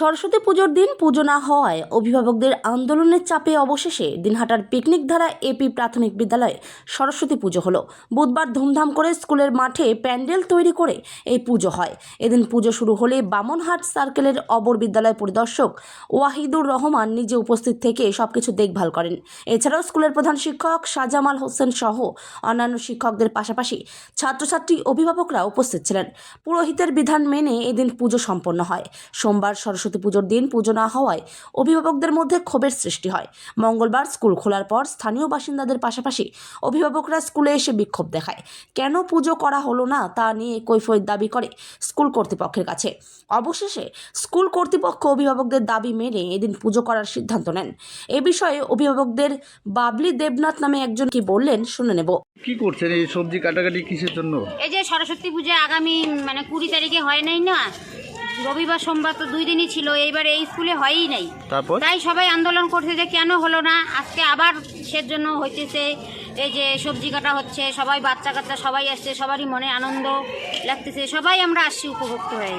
সরস্বতী পুজোর দিন পুজো না হওয়ায় অভিভাবকদের আন্দোলনের চাপে অবশেষে দিনহাটার পিকনিক ধারা এপি প্রাথমিক বিদ্যালয়ে সরস্বতী পুজো হলো। বুধবার ধুমধাম করে স্কুলের মাঠে প্যান্ডেল তৈরি করে এই পুজো হয়। এদিন পুজো শুরু হলে বামনহাট সার্কেলের অবর বিদ্যালয় পরিদর্শক ওয়াহিদুর রহমান নিজে উপস্থিত থেকে সবকিছু দেখভাল করেন। এছাড়াও স্কুলের প্রধান শিক্ষক শাহজামাল হোসেন সহ অন্যান্য শিক্ষকদের পাশাপাশি ছাত্রছাত্রী অভিভাবকরা উপস্থিত ছিলেন। পুরোহিতের বিধান মেনে এদিন পুজো সম্পন্ন হয়। সোমবার সরস্বতী পুজোর দিন পুজো না হওয়ায় অভিভাবকদের মধ্যে ক্ষোভের সৃষ্টি হয়। মঙ্গলবার স্কুল খোলার পর স্থানীয় বাসিন্দাদের পাশাপাশি অভিভাবকরা স্কুলে এসে বিক্ষোভ দেখায়। কেন পুজো করা হলো না তা নিয়ে কৈফিয়ত দাবি করে স্কুল কর্তৃপক্ষের কাছে। অবশেষে স্কুল কর্তৃপক্ষ অভিভাবকদের দাবি মেনে এদিন পুজো করার সিদ্ধান্ত নেন। এ বিষয়ে অভিভাবকদের বাবলি দেবনাথ নামে একজন কি বললেন শুনে নেব। কি করছেন? এই সবজি কাটাকাটি কিসের জন্য? এই যে সরস্বতী পূজা আগামী মানে কুড়ি তারিখে হয় নাই না? রবিবার সোমবার তো দুই দিনই ছিল এইবার এই স্কুলে হয়ই নাই। তারপর? তাই সবাই আন্দোলন করছে যে কেন হলো না? আজকে আবার সের জন্য হইতেছে এই যে সবজি কাটা হচ্ছে সবাই বাচ্চা কাচ্চা সবাই আসছে সবারই মনে আনন্দ লাগতেছে। সবাই আমরা আসছি উপভুক্ত হয়ে।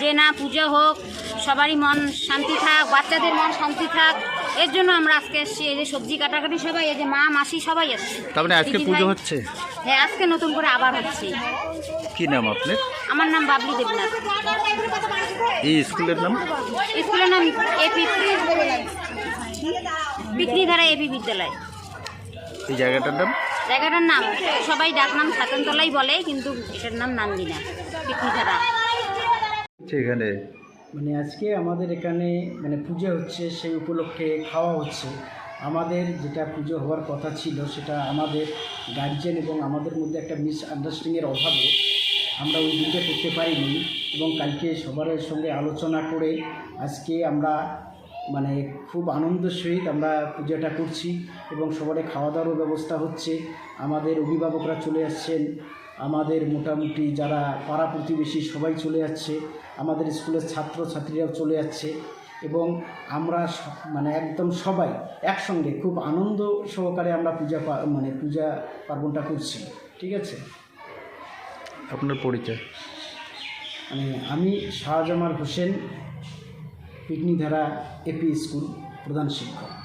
যে না পুজো হোক সবারই মন শান্তি থাক বাচ্চাদের মন শান্তি থাক। এর জন্য আমরা আজকে এসছি এই যে সবজি কাটাকাটি সবাই এই যে মা মাসি সবাই আসছে তার মানে আজকে পুজো হচ্ছে? হ্যাঁ আজকে নতুন করে আবার হচ্ছে। কি নাম আপনার? আমার নাম বাবলি দেবনাথ। এই স্কুলের নাম? স্কুলের নাম এপি পিকনিধারা এপি বিদ্যালয়। এই জায়গাটার নাম? জায়গাটার নাম সবাই ডাক নাম ছাতনতলাই বলে কিন্তু এটার নাম নান্দিনা পিকনিধারা এখানে মানে আজকে আমাদের এখানে মানে পুজো হচ্ছে, সেই উপলক্ষে খাওয়া হচ্ছে। আমাদের যেটা পুজো হওয়ার কথা ছিল, সেটা আমাদের গার্জেন এবং আমাদের মধ্যে একটা মিস আন্ডারস্ট্যান্ডিংয়ের অভাবে আমরা ওই দিনটা করতে পারিনি এবং কালকে সবার সঙ্গে আলোচনা করে আজকে আমরা মানে খুব আনন্দের সহিত আমরা পূজাটা করছি এবং সবারে খাওয়া দাওয়ারও ব্যবস্থা হচ্ছে। আমাদের অভিভাবকরা চলে আসছেন আমাদের মোটামুটি যারা পাড়া প্রতিবেশী সবাই চলে যাচ্ছে আমাদের স্কুলের ছাত্র ছাত্রীরাও চলে যাচ্ছে এবং আমরা মানে একদম সবাই একসঙ্গে খুব আনন্দ সহকারে আমরা পূজা মানে পূজা পার্বণটা করছি ঠিক আছে? আপনার পরিচয়? মানে আমি শাহজামাল হোসেন পিকনিধারা এপি স্কুল প্রধান শিক্ষক।